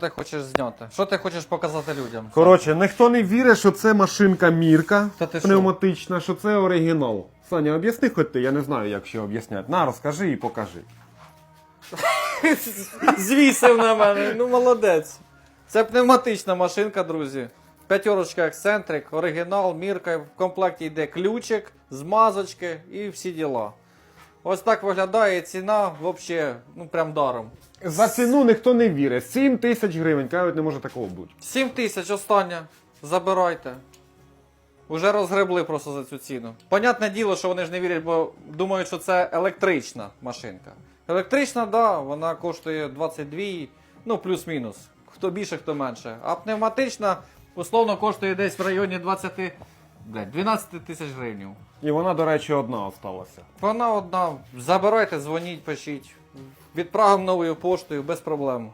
ти хочеш зняти? Що ти хочеш показати людям? Коротше, ніхто не вірить, що це машинка Мірка Та ти що? пневматична, що це оригінал. Саня, об'ясни хоч ти, я не знаю, як ще об'ясняти. На, розкажи і покажи. Звісив на мене, ну молодець. Це пневматична машинка, друзі. П'ятерочка ексцентрик, оригінал, мірка. В комплекті йде ключик, змазочки і всі діла. Ось так виглядає ціна взагалі, ну прям даром. За ціну ніхто не вірить. 7 тисяч гривень, кажуть, не може такого бути. 7 тисяч остання. Забирайте. Уже розгребли просто за цю ціну. Понятне діло, що вони ж не вірять, бо думають, що це електрична машинка. Електрична, да, вона коштує 22, ну плюс-мінус. Хто більше, хто менше. А пневматична, условно, коштує десь в районі 20, блядь, 12 тисяч гривень. І вона, до речі, одна осталася. Вона одна. Забирайте, дзвоніть, пишіть. Відправимо новою поштою без проблем.